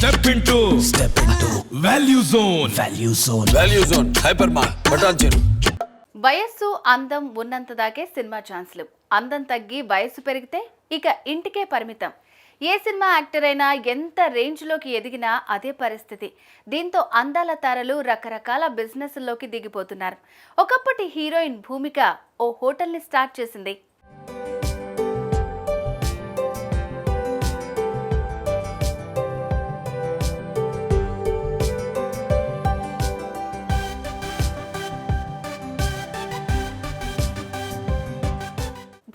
Step into step into value zone value zone value zone hyper మార్ బటాన్ చెరు వయస్సు అందం ఉన్నంత దాకే సినిమా ఛాన్స్లు. అందం తగ్గి వయస్సు పెరిగితే ఇక ఇంటికే పరిమితం. ఏ సినిమా యాక్టర్ అయినా ఎంత రేంజ్లోకి ఎదిగినా అదే పరిస్థితి. దీంతో అందాల తారలు రకరకాల బిజినెస్లోకి దిగిపోతున్నారు. ఒకప్పటి హీరోయిన్ భూమిక ఓ హోటల్ని స్టార్ట్ చేసింది.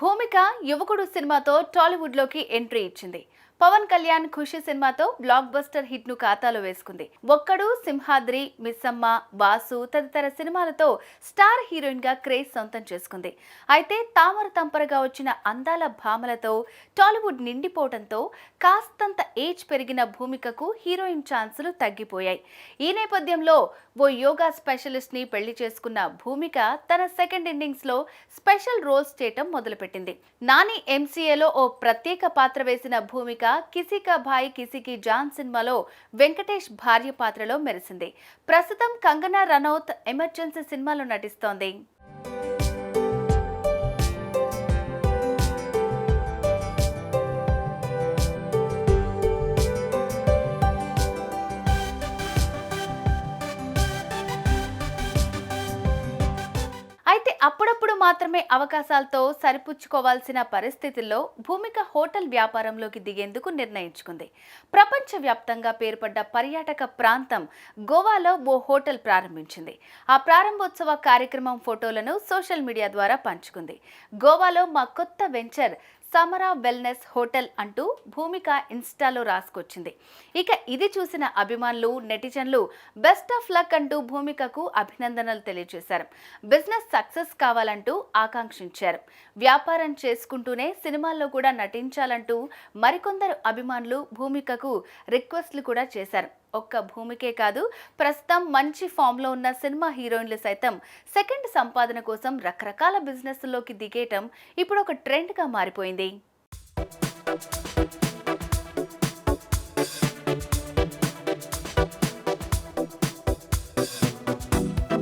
భూమిక యువకుడు సినిమాతో టాలీవుడ్లోకి ఎంట్రీ ఇచ్చింది. పవన్ కళ్యాణ్ ఖుషి సినిమాతో బ్లాక్ బస్టర్ హిట్ను ఖాతాలో వేసుకుంది. ఒక్కడు సింహాద్రి మిస్సమ్మ వాసు తదితర సినిమాలతో స్టార్ హీరోయిన్గా క్రేజ్ సొంతం చేసుకుంది. అయితే తామర తంపరగా వచ్చిన అందాల భామలతో టాలీవుడ్ నిండిపోవడంతో కాస్తంత ఏజ్ పెరిగిన భూమికకు హీరోయిన్ ఛాన్సులు తగ్గిపోయాయి. ఈ నేపథ్యంలో ఓ యోగా స్పెషలిస్ట్ని పెళ్ళి చేసుకున్న భూమిక తన సెకండ్ ఇన్నింగ్స్లో స్పెషల్ రోల్స్ చేయటం మొదలుపెట్టింది. నాని ఎంసీఏలో ఓ ప్రత్యేక పాత్ర వేసిన భూమిక కిసికా భాయ్ కిసికి జాన్ సినిమాలో వెంకటేష్ భార్య పాత్రలో మెరిసింది. ప్రస్తుతం కంగనా రనౌత్ ఎమర్జెన్సీ సినిమాలో నటిస్తోంది. అయితే అప్పుడప్పుడు మాత్రమే అవకాశాలతో సరిపుచ్చుకోవాల్సిన పరిస్థితుల్లో భూమిక హోటల్ వ్యాపారంలోకి దిగేందుకు నిర్ణయించుకుంది. ప్రపంచవ్యాప్తంగా పేరుపడ్డ పర్యాటక ప్రాంతం గోవాలో ఓ హోటల్ ప్రారంభించింది. ఆ ప్రారంభోత్సవ కార్యక్రమం ఫోటోలను సోషల్ మీడియా ద్వారా పంచుకుంది. గోవాలో మా కొత్త వెంచర్ సమరా వెల్నెస్ హోటల్ అంటూ భూమిక ఇన్స్టాలో రాసుకొచ్చింది. ఇక ఇది చూసిన అభిమానులు నెటిజన్లు బెస్ట్ ఆఫ్ లక్ అంటూ భూమికకు అభినందనలు తెలియజేశారు. బిజినెస్ సక్సెస్ కావాలంటూ ఆకాంక్షించారు. వ్యాపారం చేసుకుంటూనే సినిమాల్లో కూడా నటించాలంటూ మరికొందరు అభిమానులు భూమికకు రిక్వెస్ట్లు కూడా చేశారు. ఒక్క భూమికే కాదు ప్రస్తుతం మంచి ఫామ్లో ఉన్న సినిమా హీరోయిన్లు సైతం సెకండ్ సంపాదన కోసం రకరకాల బిజినెస్లోకి దిగేయటం ఇప్పుడు ఒక ట్రెండ్గా మారిపోయింది.